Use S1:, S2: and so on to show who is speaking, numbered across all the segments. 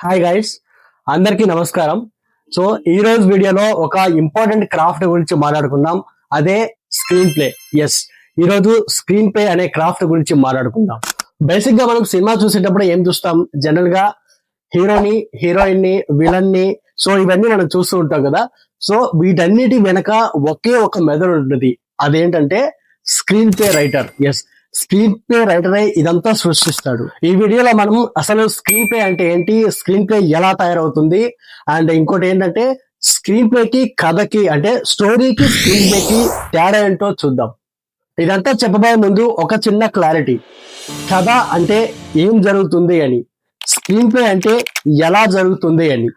S1: Hi guys అందరికీ నమస్కారం. So ఈ రోజు వీడియోలో ఒక ఇంపార్టెంట్ క్రాఫ్ట్ గురించి మాట్లాడుకుందాం. అదే స్క్రీన్ ప్లే ఎస్ ఈ రోజు స్క్రీన్ ప్లే అనే క్రాఫ్ట్ గురించి మాట్లాడుకుందాం. బేసిక్గా మనం సినిమా చూసేటప్పుడు ఏం చూస్తాం? జనరల్గా హీరోని హీరోయిన్ని విలన్ని సో ఇవన్నీ మనం చూస్తూ ఉంటాం కదా. సో వీటన్నిటి వెనక ఒకే ఒక మెథడ్ ఉంటుంది. అదేంటంటే screen play writer yes screen play రైటరే ఇదంతా సృష్టిస్తాడు. ఈ వీడియోలో మనం అసలు స్క్రీన్ ప్లే అంటే ఏంటి? స్క్రీన్ ప్లే ఎలా తయారవుతుంది? అండ్ ఇంకోటి ఏంటంటే స్క్రీన్ ప్లే కి కథకి అంటే స్టోరీకి స్క్రీన్ ప్లే కి తేడా ఏంటో చూద్దాం. ఇదంతా చెప్పబోయే ముందు ఒక చిన్న క్లారిటీ. కథ అంటే ఏం జరుగుతుంది అని. స్క్రీన్ ప్లే అంటే ఎలా జరుగుతుంది అని.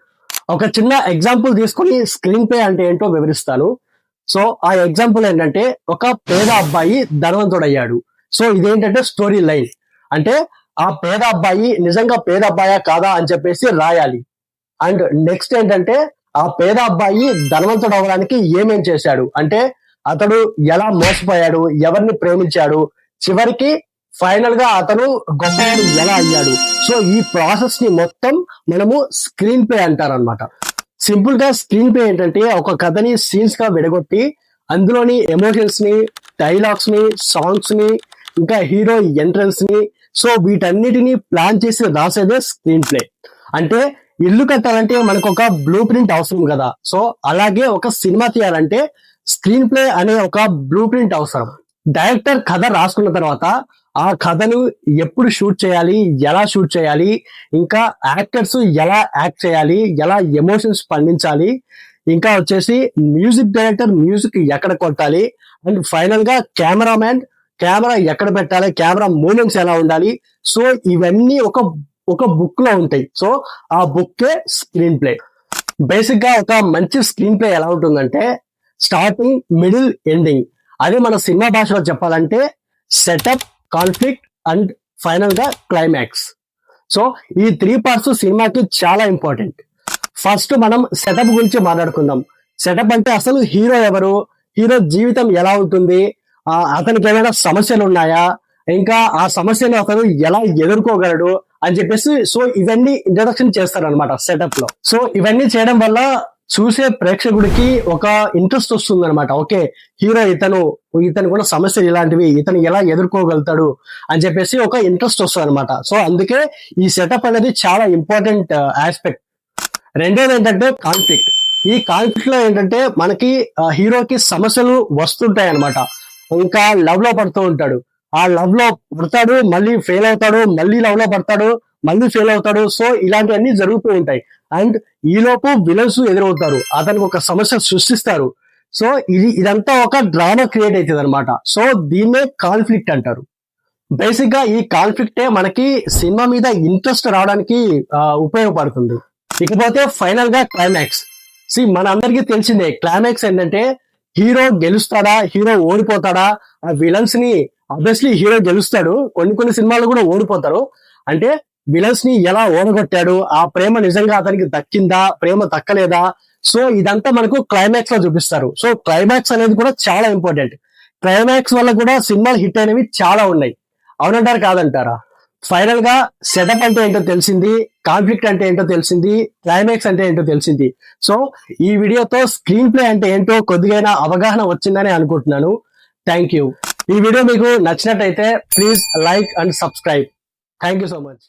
S1: ఒక చిన్న ఎగ్జాంపుల్ తీసుకొని స్క్రీన్ ప్లే అంటే ఏంటో వివరిస్తాను. సో ఆ ఎగ్జాంపుల్ ఏంటంటే ఒక పేద అబ్బాయి ధనవంతుడయ్యాడు సో ఇదేంటంటే స్టోరీ లైన్ అంటే ఆ పేద అబ్బాయి నిజంగా పేద అబ్బాయా కాదా అని చెప్పేసి రాయాలి. అండ్ నెక్స్ట్ ఏంటంటే ఆ పేద అబ్బాయి ధనవంతుడు అవ్వడానికి ఏమేం చేశాడు? అంటే అతడు ఎలా మోసపోయాడు? ఎవరిని ప్రేమించాడు? చివరికి ఫైనల్గా అతను గొప్పవాడు ఎలా అయ్యాడు? సో ఈ ప్రాసెస్ని మొత్తం మనము స్క్రీన్ ప్లే అంటారనమాట సింపుల్గా స్క్రీన్ ప్లే ఏంటంటే ఒక కథని సీన్స్గా విడగొట్టి అందులోని ఎమోషన్స్ని డైలాగ్స్ని సాంగ్స్ని ఇంకా హీరో ఎంట్రన్స్ని సో వీటన్నిటిని ప్లాన్ చేసి రాసేదే స్క్రీన్ ప్లే. అంటే ఇల్లు కట్టాలంటే మనకు ఒక బ్లూ ప్రింట్ అవసరం కదా. సో అలాగే ఒక సినిమా తీయాలంటే స్క్రీన్ ప్లే అనే ఒక బ్లూ ప్రింట్ అవసరం. డైరెక్టర్ కథ రాసుకున్న తర్వాత ఆ కథను ఎప్పుడు షూట్ చేయాలి ఎలా షూట్ చేయాలి ఇంకా యాక్టర్స్ ఎలా యాక్ట్ చేయాలి ఎలా ఎమోషన్స్ పండించాలి ఇంకా వచ్చేసి మ్యూజిక్ డైరెక్టర్ మ్యూజిక్ ఎక్కడ కొట్టాలి అండ్ ఫైనల్గా కెమెరామ్యాన్ కెమెరా ఎక్కడ పెట్టాలి? కెమెరా మూమెంట్స్ ఎలా ఉండాలి? సో ఇవన్నీ ఒక ఒక బుక్లో ఉంటాయి. సో ఆ బుక్కే స్క్రీన్ ప్లే. బేసిక్గా ఒక మంచి స్క్రీన్ ప్లే ఎలా ఉంటుందంటే స్టార్టింగ్ మిడిల్ ఎండింగ్. అదే మన సినిమా భాషలో చెప్పాలంటే సెటప్ కాన్ఫ్లిక్ట్ అండ్ ఫైనల్గా క్లైమాక్స్. సో ఈ త్రీ పార్ట్స్ సినిమాకి చాలా ఇంపార్టెంట్. ఫస్ట్ మనం సెటప్ గురించి మాట్లాడుకుందాం. సెటప్ అంటే అసలు హీరో ఎవరు? హీరో జీవితం ఎలా ఉంటుంది? అతనికి ఏమైనా సమస్యలు ఉన్నాయా ఇంకా ఆ సమస్యను అతను ఎలా ఎదుర్కోగలడు అని చెప్పేసి సో ఇవన్నీ ఇంట్రడక్షన్ చేస్తారనమాట సెటప్లో. సో ఇవన్నీ చేయడం వల్ల చూసే ప్రేక్షకుడికి ఒక ఇంట్రెస్ట్ వస్తుంది అనమాట ఓకే హీరో ఇతను ఇతను కూడా సమస్యలు ఇలాంటివి ఇతను ఎలా ఎదుర్కోగలుగుతాడు అని చెప్పేసి ఒక ఇంట్రెస్ట్ వస్తుంది అనమాట సో అందుకే ఈ సెటప్ అనేది చాలా ఇంపార్టెంట్ ఆస్పెక్ట్ uh, రెండోది ఏంటంటే కాన్ఫ్లిక్ట్ ఈ కాన్ఫ్లిక్ట్లో ఏంటంటే మనకి uh, హీరోకి సమస్యలు వస్తుంటాయి అనమాట ఇంకా లవ్లో పడుతూ ఉంటాడు. ఆ లవ్లో పడతాడు మళ్ళీ ఫెయిల్ అవుతాడు మళ్ళీ లవ్లో పడతాడు మళ్ళీ ఫెయిల్ అవుతాడు. సో ఇలాంటివన్నీ జరుగుతూ ఉంటాయి. అండ్ ఈలోపు విలన్స్ ఎదురవుతారు. అతనికి ఒక సమస్య సృష్టిస్తారు. సో ఇది ఇదంతా ఒక డ్రామా క్రియేట్ అవుతుంది అనమాట సో దీన్నే కాన్ఫ్లిక్ట్ అంటారు. బేసిక్గా ఈ కాన్ఫ్లిక్టే మనకి సినిమా మీద ఇంట్రెస్ట్ రావడానికి ఉపయోగపడుతుంది. ఇకపోతే ఫైనల్గా క్లైమాక్స్ సి మన అందరికీ తెలిసిందే క్లైమాక్స్ ఏంటంటే హీరో గెలుస్తాడా? హీరో ఓడిపోతాడా? ఆ విలన్స్ని ఆబ్వియస్లీ హీరో గెలుస్తాడు. కొన్ని కొన్ని సినిమాలు కూడా ఓడిపోతారు. అంటే విలన్స్ని ఎలా ఓడగొట్టాడు? ఆ ప్రేమ నిజంగా అతనికి దక్కిందా? ప్రేమ దక్కలేదా? సో ఇదంతా మనకు క్లైమాక్స్లో చూపిస్తారు. సో క్లైమాక్స్ అనేది కూడా చాలా ఇంపార్టెంట్ క్లైమాక్స్ వల్ల కూడా సినిమాలు హిట్ అయినవి చాలా ఉన్నాయి. అవునంటారు కాదంటారా? ఫైనల్గా సెటప్ అంటే ఏంటో తెలిసింది కాన్ఫ్లిక్ట్ అంటే ఏంటో తెలిసింది క్లైమాక్స్ అంటే ఏంటో తెలిసింది. సో ఈ వీడియోతో స్క్రీన్ ప్లే అంటే ఏంటో కొద్దిగైనా అవగాహన వచ్చిందని అనుకుంటున్నాను. థ్యాంక్ యూ ఈ వీడియో మీకు నచ్చినట్టయితే please like and subscribe thank you so much